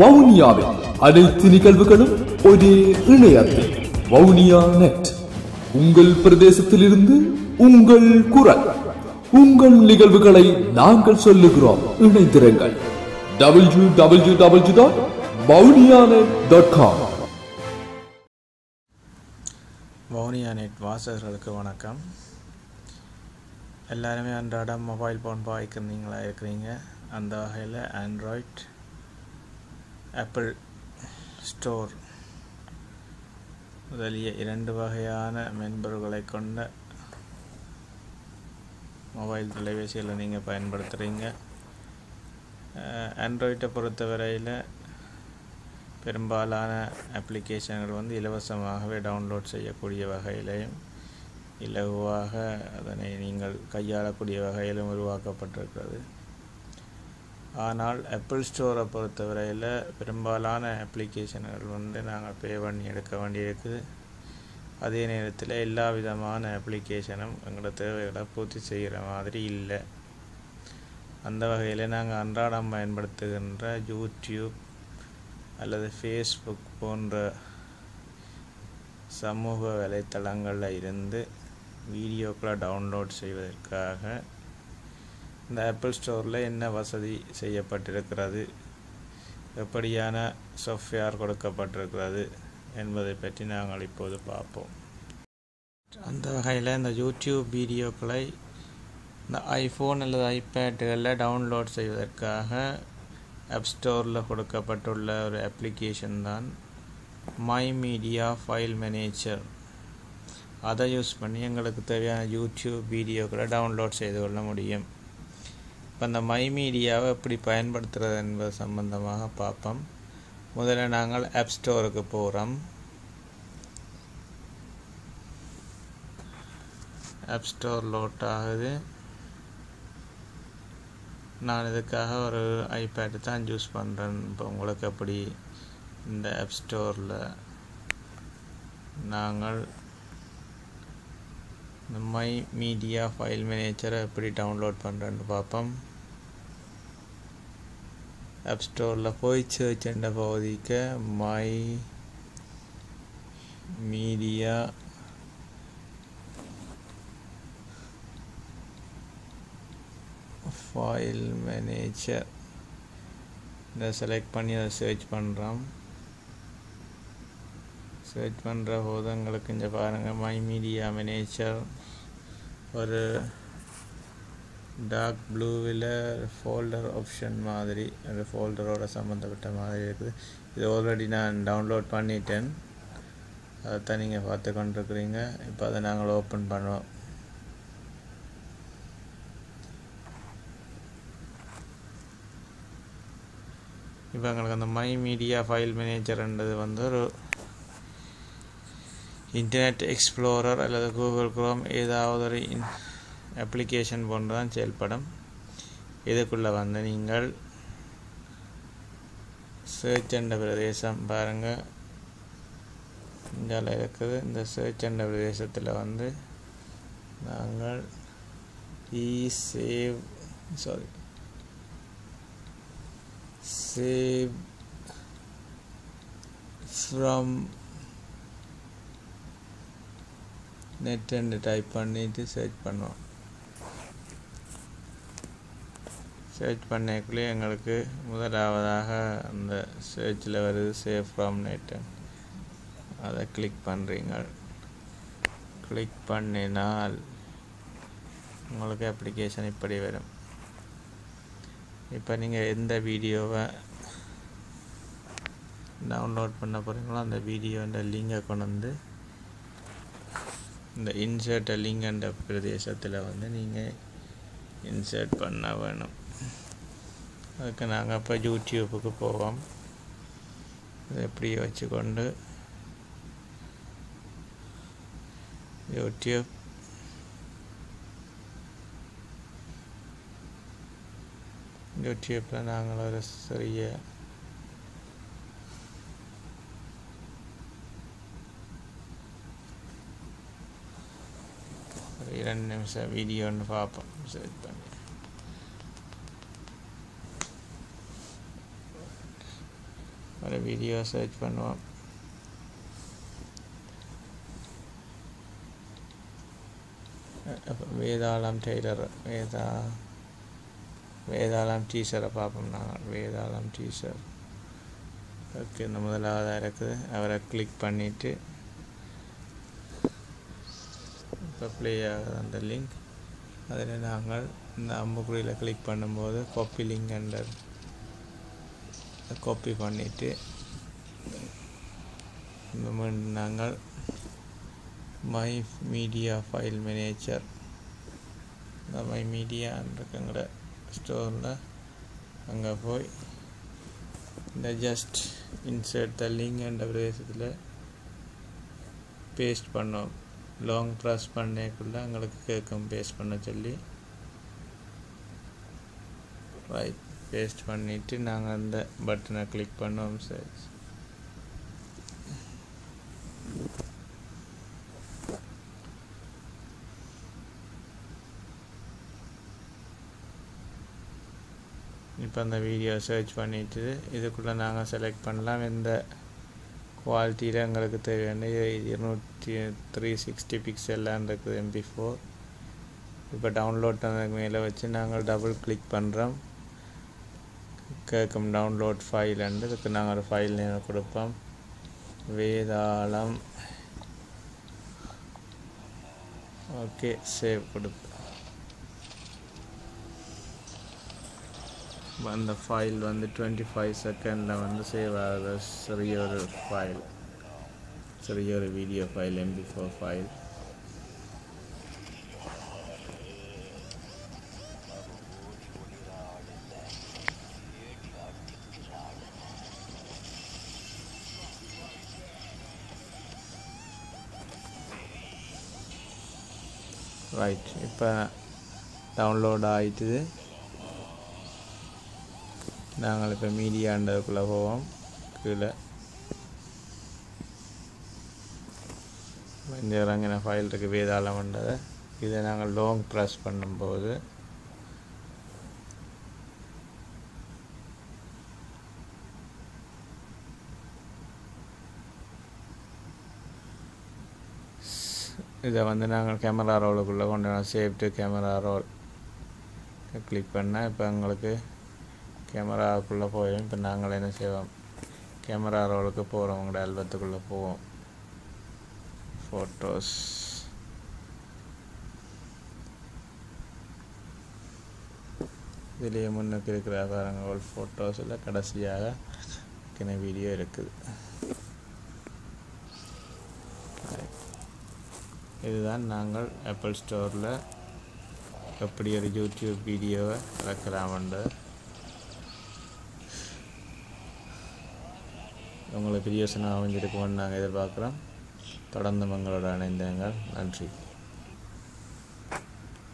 வவுனியாவில் அனைத்து நிகழ்வுகளும் ஒரே இணையத்தில். வவுனியா நெட் உங்கள் பிரதேசத்திலிருந்து உங்கள் குரல். உங்கள் நிகழ்வுகளை நாங்கள் சொல்லுகிறோம். இணைந்திருங்கள். W W W dot dot com Vavuniya net வாசகர்களுக்கு வணக்கம். எல்லாருமே அன்றாடம் மொபைல் ஃபோன் பாய்க்கிறீங்களா இருக்கிறீங்க? அந்த வகையில் ஆண்ட்ராய்ட் ஆப்பிள் ஸ்டோர் முதலிய இரண்டு வகையான மென்பொருள்களை கொண்ட மொபைல் தொலைபேசிகளை நீங்கள் பயன்படுத்துகிறீங்க. ஆண்ட்ராய்டை பொறுத்தவரையில் பெரும்பாலான அப்ளிகேஷன்கள் வந்து இலவசமாகவே டவுன்லோட் செய்யக்கூடிய வகையிலையும் இலகுவாக அதனை நீங்கள் கையாளக்கூடிய வகையிலும் உருவாக்கப்பட்டிருக்கிறது. ஆனால் ஆப்பிள் ஸ்டோரை பொறுத்தவரையில் பெரும்பாலான அப்ளிகேஷன்கள் வந்து நாங்கள் பே பண்ணி எடுக்க வேண்டியிருக்குது. அதே நேரத்தில் எல்லா விதமான அப்ளிகேஷனும் எங்களோட தேவைகளை பூர்த்தி செய்கிற மாதிரி இல்லை. அந்த வகையில் நாங்கள் அன்றாடம் பயன்படுத்துகின்ற யூடியூப் அல்லது ஃபேஸ்புக் போன்ற சமூக வலைத்தளங்களில் இருந்து வீடியோக்களை டவுன்லோட் செய்வதற்காக இந்த ஆப்பிள் ஸ்டோரில் என்ன வசதி செய்யப்பட்டிருக்கிறது? எப்படியான சாஃப்ட்வேர் கொடுக்கப்பட்டிருக்கிறது என்பதை பற்றி நாங்கள் இப்போது பார்ப்போம். அந்த வகையில் இந்த யூடியூப் வீடியோக்களை இந்த ஐஃபோன் அல்லது ஐபேட்டுகளில் டவுன்லோட் செய்வதற்காக ஆப் ஸ்டோரில் கொடுக்கப்பட்டுள்ள ஒரு அப்ளிகேஷன் தான் மை மீடியா ஃபைல் மேனேஜர் அதை யூஸ் பண்ணி எங்களுக்கு தேவையான யூடியூப் வீடியோக்களை டவுன்லோட் செய்து கொள்ள முடியும். இப்போ அந்த மை மீடியாவை எப்படி பயன்படுத்துகிறது என்பது சம்பந்தமாக பார்ப்போம். முதல்ல நாங்கள் ஆப் ஸ்டோருக்கு போகிறோம் ஆப் ஸ்டோர் லோட் ஆகுது. நான் இதுக்காக ஒரு ஐபேடு தான் யூஸ் பண்ணுறேன் இப்போ உங்களுக்கு அப்படி இந்த ஆப் ஸ்டோரில் நாங்கள் இந்த மை மீடியா ஃபைல் மேனேஜரை எப்படி டவுன்லோட் பண்ணுறேன்னு பார்ப்போம். ஆப் ஸ்டோரில் போய் சர்ச் என்ற பகுதிக்கு மை மீடியா ஃபைல் மேனேஜர் இதை செலக்ட் பண்ணி அதை சர்ச் பண்ணுறோம் சர்ச் பண்ணுற போது எங்களுக்கு இங்கே பாருங்கள் மை மீடியா மேனேஜர் ஒரு டார்க் ப்ளூவில் ஃபோல்டர் ஆப்ஷன் மாதிரி அந்த ஃபோல்டரோட சம்மந்தப்பட்ட மாதிரி இருக்குது. இது ஆல்ரெடி நான் டவுன்லோட் பண்ணிட்டேன். அதைத்தான் நீங்கள் பார்த்து கொண்டிருக்கிறீங்க. இப்போ அதை நாங்கள் ஓப்பன் பண்ணுவோம். இப்போ எங்களுக்கு அந்த மை மீடியா ஃபைல் மேனேஜர்ன்றது வந்து ஒரு இன்டர்நெட் எக்ஸ்ப்ளோரர் அல்லது கூகுள் குரோம் ஏதாவது ஒரு அப்ளிகேஷன் போன்று தான் செயல்படும். இதுக்குள்ளே வந்து நீங்கள் சேர்ச் என்ற பிரதேசம் பாருங்கள் இந்தியாவில் இருக்குது. இந்த சேர்ச் என்ற பிரதேசத்தில் வந்து நாங்கள் e save sorry save from net என்று டைப் பண்ணிட்டு சர்ச் பண்ணுவோம். சர்ச் பண்ணக்குள்ளே எங்களுக்கு முதலாவதாக அந்த சர்ச்சில் வருது சேவ் ஃப்ரம் நெட் அதை கிளிக் பண்ணுறீங்க கிளிக் பண்ணினால் உங்களுக்கு அப்ளிகேஷன் இப்படி வரும். இப்போ நீங்கள் எந்த வீடியோவை டவுன்லோட் பண்ண போகிறீங்களோ அந்த வீடியோன்ற லிங்கை கொண்டு வந்து இந்த இன்சர்ட் லிங்கன்ற பிரதேசத்தில் வந்து நீங்கள் இன்சர்ட் பண்ண வேணும். அதுக்கு நாங்கள் இப்போ யூடியூப்புக்கு போவோம் இதை இப்படியே வச்சுக்கொண்டு யூடியூப் யூடியூப்பில் நாங்கள் ஒரு சிறிய இரண்டு நிமிஷம் வீடியோன்னு பார்ப்போம் செலக்ட் பண்ணி ஒரு வீடியோ சர்ச் பண்ணுவோம். வேதாளம் டெய்லர் வேதா வேதாளம் டீச்சரை பார்ப்போம் நாங்கள். வேதாளம் டீச்சர் ஓகே இந்த முதலாவதாக இருக்குது. அவரை கிளிக் பண்ணிவிட்டு இப்போ ப்ளே ஆகுது அந்த லிங்க் அதில் நாங்கள் இந்த அம்புக்குறியில் கிளிக் பண்ணும்போது கொப்பி லிங்க் அண்டர் காப்பி பண்ணிவிட்டு மீண்டும் நாங்கள் மை மீடியா ஃபைல் மேனேஜர் இந்த மை மீடியான்றங்கிற ஸ்டோரில் அங்கே போய் இந்த ஜஸ்ட் இன்சர்ட் த லிங்க் என்ற பிரதேசத்தில் பேஸ்ட் பண்ணோம். லாங் ப்ரெஸ் பண்ணக்குள்ளே எங்களுக்கு கேட்கும் பேஸ்ட் பண்ண சொல்லி. ரைட் பேஸ்ட் பண்ணிவிட்டு நாங்கள் அந்த பட்டனை கிளிக் பண்ணோம் சார் இப்போ அந்த வீடியோ சர்ச் பண்ணிவிட்டு இதுக்குள்ளே நாங்கள் செலக்ட் பண்ணலாம். எந்த குவாலிட்டியில் எங்களுக்கு தேவையான இருநூற்றி த்ரீ சிக்ஸ்டி பிக்சல்லாம் இருக்குது எம்பி ஃபோர் இப்போ டவுன்லோட் பண்ணதுக்கு மேலே வச்சு நாங்கள் டபுள் கிளிக் பண்ணுறோம் கேட்கும் டவுன்லோட் ஃபைல் இதுக்கு நாங்கள் ஒரு ஃபைல் நேம் கொடுப்போம். வேதாளம். ஓகே சேவ் கொடுப்போம். அந்த ஃபைல் வந்து டுவெண்ட்டி ஃபைவ் செகண்டில் வந்து சேவ் ஆகுது. சிறிய ஒரு ஃபைல் சிறிய ஒரு video file MP four file right இப்போ டவுன்லோட் ஆகிட்டுது நாங்கள் இப்போ மீடியாண்டதுக்குள்ளே போவோம். கீழே. இந்த இறங்கின ஃபைல் இருக்குது வேதாளம்ன்றதை இதை நாங்கள் லாங் ப்ரெஸ் பண்ணும்போது இதை வந்து நாங்கள் கேமரா ரோலுக்குள்ளே கொண்டு save to camera roll click பண்ணால் இப்போ எங்களுக்கு கேமராவுக்குள்ளே போயிடும் இப்போ நாங்கள் என்ன செய்வோம்? கேமரா ரோலுக்கு போகிறோம் உங்களோட ஆல்பத்துக்குள்ளே போவோம். ஃபோட்டோஸ் இதுலேயே முன்னுக்கு இருக்கிற பாருங்க ஃபோட்டோஸில் கடைசியாக கிண வீடியோ இருக்குது. இதுதான் நாங்கள் ஆப்பிள் ஸ்டோரில் எப்படி ஒரு யூடியூப் வீடியோவை இறக்கலாம்ன்ற உங்களுக்கு பிரியோசனம் அமைஞ்சிருக்கும்னு நாங்கள் எதிர்பார்க்குறோம். தொடர்ந்து எங்களோட இணைந்தங்கள் நன்றி.